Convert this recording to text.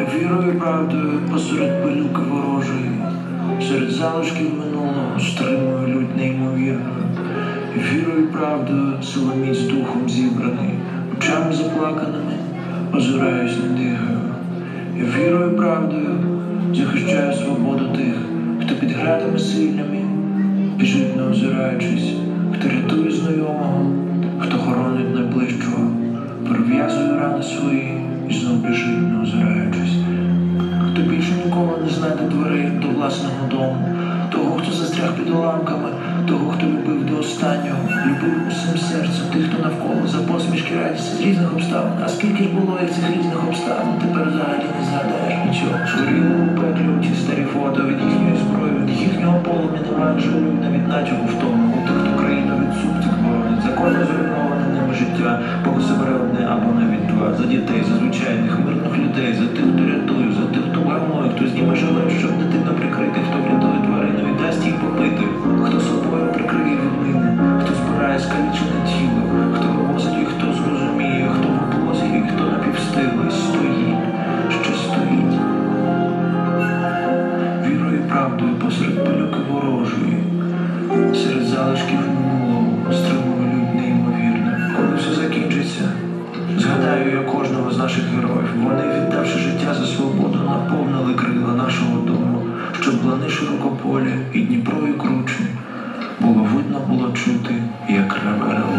Вірою правдою посеред пилюки ворожої, серед залишків минулого стримую лють неймовірною. Вірою і правдою силоміць духом зібраний, очами заплаканими, озираюсь не дихаю. Вірою і правдою захищаю свободу тих, хто під градами сильними біжить не озираючись, хто рятує знайомого, хто хоронить найближчого, перев'язує рани свої і знов біжить, не озираючись. Не знайде дверей до власного дому, того, хто застряг під уламками, того, хто любив до останнього, любив усім серцем тих, хто навколо за посмішки радість різних обставин. А скільки ж було їх цих різних обставин, тепер взагалі не згадаєш нічого. Швиріли у пеклі ті старі фото від їхньої зброї, від їхнього полум'я немає жалю, навіть натяку в тому. У тих, хто країну від субцих боронить, законно зруйноване ними життя, поки себе одне або навіть два. За дітей, за звичайних мирних людей, за тих, тих, хто зніме жилет, щоб дитину прикрити, хто врятує тварину і дасть їй попити, хто собою прикриє відмини, хто збирає скалічене тіло, хто вивозить і хто зрозуміє, хто в облозі і хто напівстилий, стоїть, ще стоїть. Вірою і правдою посеред пилюки ворожої, серед залишків минулого стримую лють неймовірне. Коли все закінчиться, згадаю я кожного з наших героїв. Вони, віддавши життя за свободу, наповнили широкополі і Дніпро і кручі. Було видно, було чути, як реве.